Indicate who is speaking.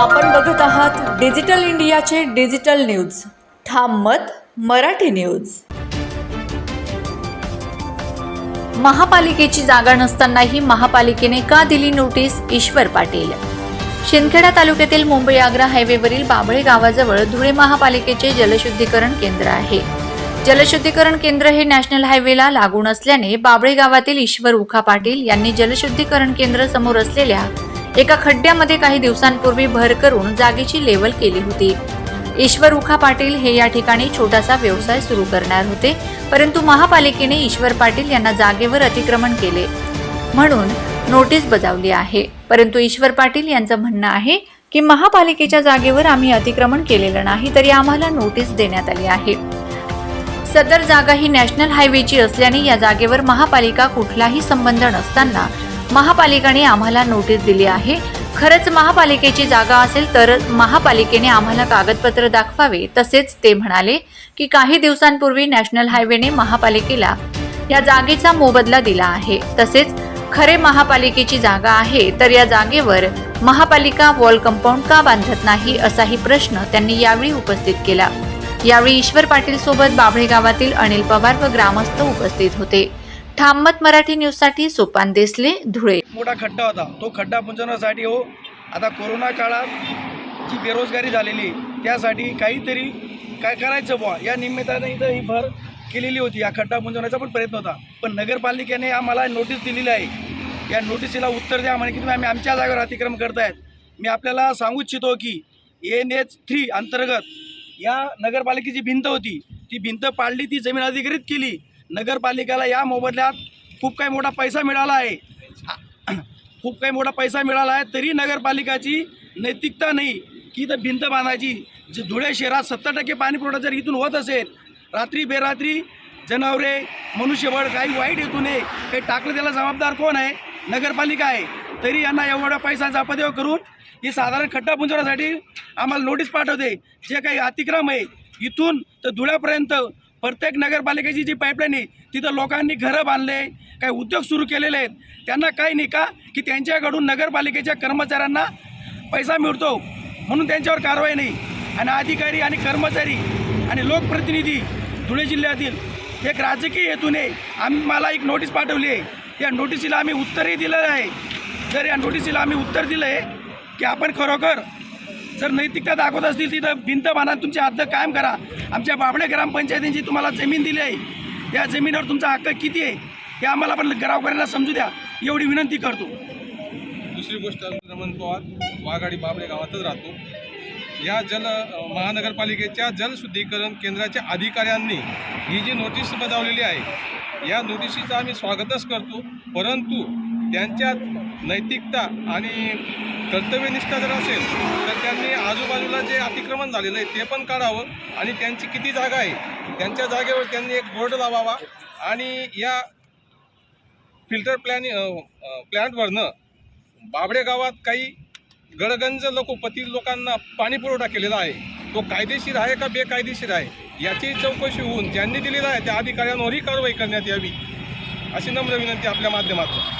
Speaker 1: आपण बघत आहात डिजिटल इंडियाचे डिजिटल न्यूज. ठाम मत मराठी न्यूज. महापालिकेची जागा नसतानाही महापालिकेने का दिली नोटीस? ईश्वर पाटील. शिंदखेडा तालुक्यातील मुंबई आग्रा हायवेवरील बाबळे गावाजवळ धुळे महापालिकेचे जलशुद्धीकरण केंद्र आहे. जलशुद्धीकरण केंद्र हे नॅशनल हायवेला लागून असल्याने बाबळे गावातील ईश्वर उखा पाटील यांनी जलशुद्धीकरण केंद्र समोर असलेल्या एका खड्ड्यामध्ये काही दिवसांपूर्वी भर करून जागेची लेवल केली होती. ईश्वर उखा पाटील हे या ठिकाणी छोटासा व्यवसाय सुरू करणार होते परंतु महापालिकेने ईश्वर पाटील यांना जागेवर अतिक्रमण केले. म्हणून नोटीस बजावली आहे. परंतु ईश्वर पाटील यांचं म्हणणं आहे की महापालिकेच्या जागेवर आम्ही अतिक्रमण केलेलं नाही तरी आम्हाला नोटीस देण्यात आली आहे. सदर जागा ही नॅशनल हायवेची असल्याने या जागेवर महापालिका कुठलाही संबंध नसताना महापालिकेने आम्हाला नोटीस दिली आहे. खरंच महापालिकेची जागा असेल तर महापालिकेने आम्हाला कागदपत्र दाखवावे तसेच ते म्हणाले की काही दिवसांपूर्वी नॅशनल हायवेने महापालिकेला या जागेचा मोबदला दिला आहे. तसेच खरे महापालिकेची जागा आहे तर या जागेवर महापालिका वॉल कंपाऊंड का बांधत नाही असाही प्रश्न त्यांनी यावेळी उपस्थित केला. यावेळी ईश्वर पाटील सोबत बाभळे गावातील अनिल पवार व ग्रामस्थ उपस्थित होते. थांबत मराठी न्यूजसाठी सोपान देसले धुळे.
Speaker 2: मोठा खड्डा होता. तो खड्डा पुंजवण्यासाठी हो आता कोरोना काळात जी बेरोजगारी झालेली त्यासाठी काहीतरी काय करायचं बुवा? या निमित्ताने इथं ही भर केलेली होती. या खड्डा पुंजवण्याचा पण प्रयत्न होता. पण नगरपालिकेने आम्हाला नोटीस दिलेली आहे. या नोटीसीला उत्तर द्या म्हणे की तुम्ही आम्ही आमच्या जागेवर अतिक्रम करतायत. मी आपल्याला सांगू इच्छितो की एन एच थ्री अंतर्गत या नगरपालिकेची भिंत होती. ती भिंत पाडली ती जमीन अधिकृत केली. नगरपालिकेला या मोबदल्यात खूप काही मोठा पैसा मिळाला आहे. खूप काही मोठा पैसा मिळाला आहे तरी नगरपालिकाची नैतिकता नाही. की इथं भिंत बांधायची जे धुळे शहरात सत्तर टक्के पाणी पुरवठा जर इथून होत असेल रात्री बेरात्री जनावरे मनुष्यबळ काही वाईट हेतू नये काही टाकलं त्याला जबाबदार कोण आहे? नगरपालिका आहे. तरी यांना एवढा पैसा अपदेव करून ही साधारण खड्डा पुंजवण्यासाठी आम्हाला नोटीस पाठवते. जे काही अतिक्रम आहे इथून तर धुळ्यापर्यंत प्रत्येक नगरपालिकेची जी पाईपलाईन आहे तिथं लोकांनी घरं बांधले काही उद्योग सुरू केलेले आहेत. त्यांना काही नाही का की त्यांच्याकडून नगरपालिकेच्या कर्मचाऱ्यांना पैसा मिळतो. म्हणून त्यांच्यावर कारवाई नाही. आणि अधिकारी आणि कर्मचारी आणि लोकप्रतिनिधी धुळे जिल्ह्यातील एक राजकीय हेतूने आम्ही मला एक नोटीस पाठवली आहे. या नोटिसीला आम्ही उत्तरही दिलेलं आहे. जर या नोटिसीला आम्ही उत्तर दिलं आहे की आपण खरोखर जर नैतिकता दाखवत असतील तिथं भिंत बांधा तुमचे हद्द कायम करा. आमच्या बाबडे ग्रामपंचायतींची तुम्हाला जमीन दिली आहे. त्या जमिनीवर तुमचा हक्क किती आहे हे आम्हाला पण गावकऱ्यांना समजू द्या. एवढी विनंती करतो.
Speaker 3: दुसरी गोष्ट रमण पवार वाघाडी बाबडे गावातच राहतो. या जल महानगरपालिकेच्या जलशुद्धीकरण केंद्राच्या अधिकाऱ्यांनी ही जी नोटीस बजावलेली आहे या नोटिसीचं आम्ही स्वागतच करतो. परंतु त्यांच्यात नैतिकता आणि कर्तव्यनिष्ठा जर असेल तर त्यांनी आजूबाजूला जे अतिक्रमण झालेलं आहे ते पण काढावं आणि त्यांची किती जागा आहे त्यांच्या जागेवर त्यांनी एक बोर्ड लावावा आणि या फिल्टर प्लॅन प्लॅन्टवरनं बाबडे गावात काही गडगंज लोकोपती लोकांना पाणी पुरवठा केलेला आहे. तो कायदेशीर आहे का बेकायदेशीर आहे? याची चौकशी होऊन ज्यांनी दिलेला आहे त्या अधिकाऱ्यांवरही कारवाई करण्यात यावी अशी नम्र विनंती आपल्या माध्यमातून.